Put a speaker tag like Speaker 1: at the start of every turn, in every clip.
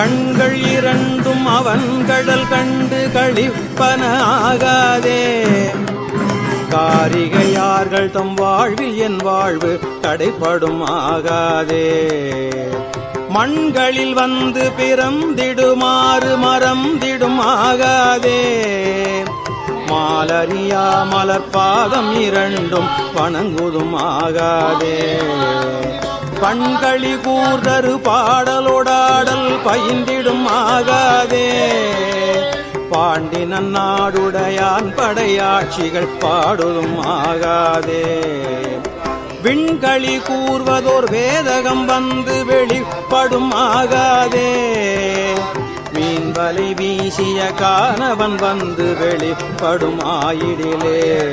Speaker 1: கண்கள் இரண்டும் அவன் கடல் கண்டு கழிப்பன ஆகாதே. காரிகையார்கள் தம் வாழ்வில் என் வாழ்வு தடைப்படும் ஆகாதே. மண்களில் வந்து பிறந்திடுமாறு மறந்திடும் ஆகாதே. மாலரியா மலர்பாதம் இரண்டும் வணங்குதும் ஆகாதே. பண்களி கூர்தரு பாடலோடாடல் பயின்றிடும் ஆகாதே. பாண்டி நன்னாடுடையான் படையாட்சிகள் பாடுதும் ஆகாதே. விண்களி கூர்வதோர் வேதகம் வந்து வெளிப்படும் ஆகாதே. மீன்வலை வீசிய காணவன் வந்து வெளிப்படும் ஆயிடிலே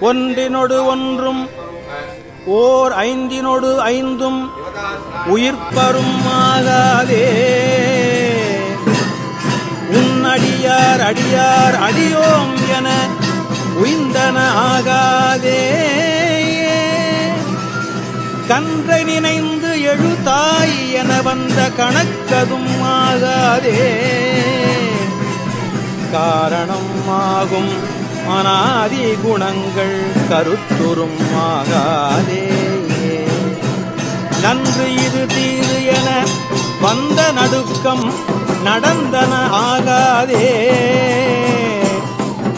Speaker 1: ஒன்றினொடு ஒன்றும் ஓர் ஐந்தினொடு ஐந்தும் உயிர்ப்பரும் ஆகாதே உன்னடியார் அடியார் அடியோம் என உய்ந்தன ஆகாதே. கன்றை நினைந்து எழுதாய் என வந்த கணக்கதும் ஆகாதே. காரணம் ஆகும் அனாதி குணங்கள் கருத்துரும் ஆகாதே நன்று இது தீது என வந்த நடுக்கம் நடந்தன ஆகாதே.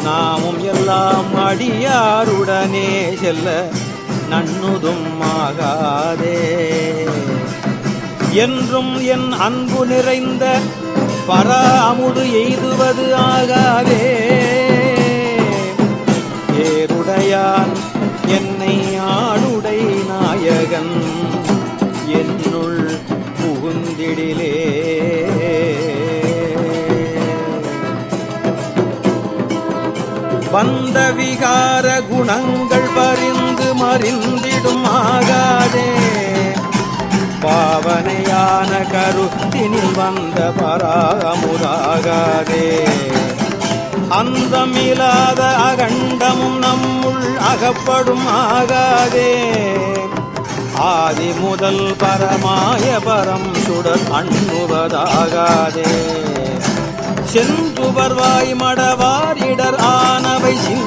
Speaker 1: நாமும் எல்லாம் அடியாருடனே செல்ல நன்னுதும் ஆகாதே. என்றும் என் அன்பு நிறைந்த பராமுடு எய்துவது ஆகாதே. என்னுள் புகுந்திடிலே. வந்த விகார குணங்கள் பறிந்து மறிந்திடும் ஆகாதே. பாவனையான கருத்தினில் வந்த பராமுதாகாதே அந்தமில்லாத அகண்டமும் நம்முள் அகப்படும் ஆகாதே. ஆதி முதல் பரமாய பரம் சுடர் அண்ணுவதாகாதே. செந்துவர்வாய் மடவாரிடர் ஆனவை சிந்த